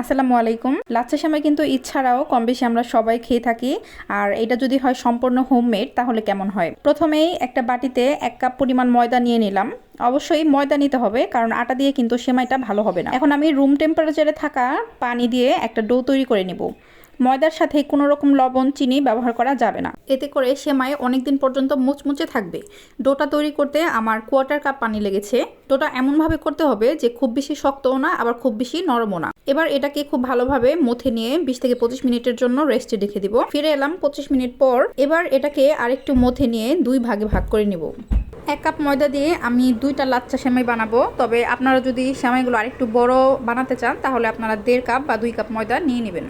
আসসালামু আলাইকুম। লাচ্ছা সেমাই কিন্তু ইচ্ছারাও কম বেশি আমরা সবাই খেয়ে থাকি। আর এটা যদি হয় সম্পূর্ণ হোমমেড, তাহলে কেমন হয়? প্রথমেই একটা বাটিতে এক কাপ পরিমাণ ময়দা নিয়ে নিলাম। অবশ্যই ময়দা নিতে হবে, কারণ আটা দিয়ে কিন্তু সেমাইটা ভালো হবে না। এখন আমি রুম টেম্পারেচারে থাকা পানি দিয়ে একটা ডো তৈরি করে নিব। ময়দার সাথে কোনো রকম লবণ, চিনি ব্যবহার করা যাবে না। এতে করে সেমাই অনেক দিন পর্যন্ত মুচমুচে থাকবে। ডোটা তৈরি করতে আমার কোয়ার্টার কাপ পানি লেগেছে। ডোটা এমনভাবে করতে হবে যে খুব বেশি শক্তও না, আবার খুব বেশি নরমও না। এবার এটাকে খুব ভালোভাবে মথে নিয়ে বিশ থেকে পঁচিশ মিনিটের জন্য রেস্টে রেখে দিব। ফিরে এলাম পঁচিশ মিনিট পর। এবার এটাকে আরেকটু মথে নিয়ে দুই ভাগে ভাগ করে নিব। এক কাপ ময়দা দিয়ে আমি দুইটা লাচ্চা সেমাই বানাবো। তবে আপনারা যদি সেমাইগুলো আরেকটু বড় বানাতে চান, তাহলে আপনারা দেড় কাপ বা দুই কাপ ময়দা নিয়ে নেবেন।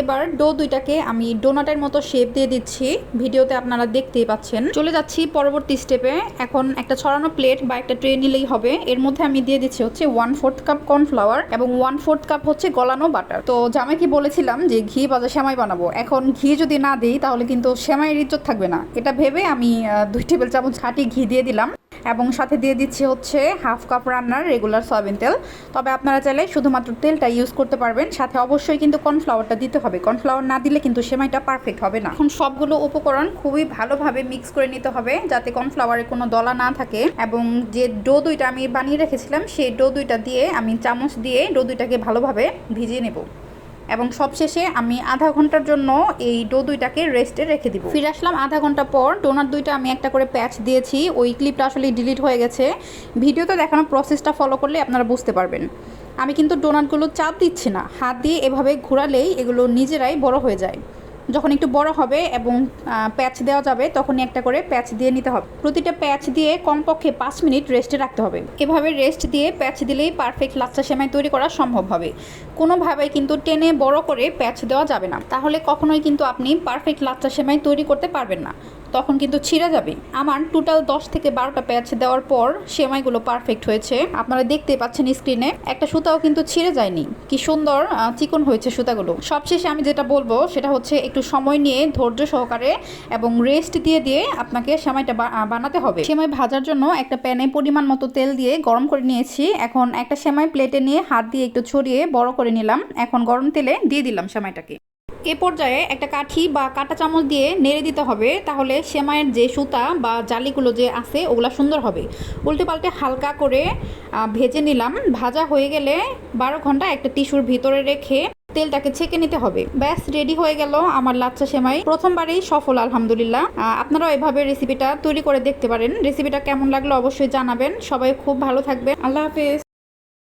এবার ডো দুইটাকে আমি ডোনাটের মতো শেপ দিয়ে দিচ্ছি। ভিডিওতে আপনারা দেখতেই পাচ্ছেন। চলে যাচ্ছি পরবর্তী স্টেপে এখন একটা ছড়ানো প্লেট বা একটা ট্রে নিলেই হবে। এর মধ্যে আমি দিয়ে দিচ্ছি হচ্ছে ওয়ান ফোর্থ কাপ কর্নফ্লাওয়ার এবং ওয়ান ফোর্থ কাপ হচ্ছে গলানো বাটার তো জামাইকে বলেছিলাম যে ঘি ভাজা সেমাই বানাবো। এখন ঘি যদি না দিই তাহলে কিন্তু সেমাইয়ের ইজ্জত থাকবে না। এটা ভেবে আমি দুই টেবিল চামচ খাঁটি ঘি দিয়ে দিলাম। এবং সাথে দিয়ে দিচ্ছি হচ্ছে হাফ কাপ রান্নার রেগুলার সয়াবিন তেল। তবে আপনারা চাইলে শুধুমাত্র তেলটা ইউজ করতে পারবেন। সাথে অবশ্যই কিন্তু কর্নফ্লাওয়ারটা দিতে হবে। কর্নফ্লাওয়ার না দিলে কিন্তু সেমাইটা পারফেক্ট হবে না। এখন সবগুলো উপকরণ খুবই ভালোভাবে মিক্স করে নিতে হবে যাতে কর্নফ্লাওয়ারে কোনো দলা না থাকে। এবং যে ডো দুইটা আমি বানিয়ে রেখেছিলাম, সেই ডো দুইটা দিয়ে আমি চামচ দিয়ে ডো দুইটাকে ভালোভাবে ভিজিয়ে নেব। এবং সবশেষে আমি আধা ঘণ্টার জন্য এই ডো দুইটাকে রেস্টে রেখে দিব। ফিরে আসলাম আধা ঘণ্টা পর ডোনার দুইটা আমি একটা করে প্যাচ দিয়েছি। ওই ক্লিপটা আসলে ডিলিট হয়ে গেছে। ভিডিওতে দেখানো প্রসেসটা ফলো করলে আপনারা বুঝতে পারবেন। আমি কিন্তু ডোনাটগুলো চাপ দিচ্ছি না। হাত দিয়ে এভাবে ঘোরালেই এগুলো নিজেরাই বড় হয়ে যায়। যখন একটু বড় হবে এবং প্যাচ দেওয়া যাবে, তখনই একটা করে প্যাচ দিয়ে নিতে হবে। প্রতিটা প্যাচ দিয়ে কমপক্ষে পাঁচ মিনিট রেস্টে রাখতে হবে। এভাবে রেস্ট দিয়ে প্যাচ দিলেই পারফেক্ট লাচ্চা সেমাই তৈরি করা সম্ভব হবে। কোনোভাবে কিন্তু টেনে বড় করে প্যাচ দেওয়া যাবে না। তাহলে কখনোই কিন্তু আপনি পারফেক্ট লাচ্চা সেমাই তৈরি করতে পারবেন না। তখন কিন্তু ছিঁড়ে যাবে। আমার টোটাল দশ থেকে বারোটা প্যাচ দেওয়ার পর সেমাইগুলো পারফেক্ট হয়েছে। আপনারা দেখতে পাচ্ছেন স্ক্রিনে একটা সুতাও কিন্তু ছিঁড়ে যায়নি। কি সুন্দর চিকন হয়েছে সুতাগুলো। সবশেষে আমি যেটা বলব, সেটা হচ্ছে একটু সময় নিয়ে ধৈর্য সহকারে এবং রেস্ট দিয়ে দিয়ে আপনাকে সেমাইটা বানাতে হবে। সেমাই ভাজার জন্য একটা প্যানে পরিমাণ মতো তেল দিয়ে গরম করে নিয়েছি। এখন একটা সেমাই প্লেটে নিয়ে হাত দিয়ে একটু ছড়িয়ে বড় করে নিলাম। এখন গরম তেলে দিয়ে দিলাম সেমাইটাকে। এ পর্যায়ে একটা কাঠি বা কাঁটা চামচ দিয়ে নেড়ে দিতে হবে। তাহলে সেমাইয়ের যে সুতা বা জালিগুলো যে আছে, ওগুলো সুন্দর হবে। উল্টে পাল্টে হালকা করে ভেজে নিলাম। ভাজা হয়ে গেলে বারো ঘণ্টা একটা টিস্যুর ভিতরে রেখে তেলটাকে ছেঁকে নিতে হবে। ব্যাস, রেডি হয়ে গেল আমার লাচ্চা সেমাই। প্রথমবারেই সফল, আলহামদুলিল্লাহ। আপনারাও এভাবে রেসিপিটা তৈরি করে দেখতে পারেন। রেসিপিটা কেমন লাগল অবশ্যই জানাবেন। সবাই খুব ভালো থাকবেন। আল্লাহ হাফেজ।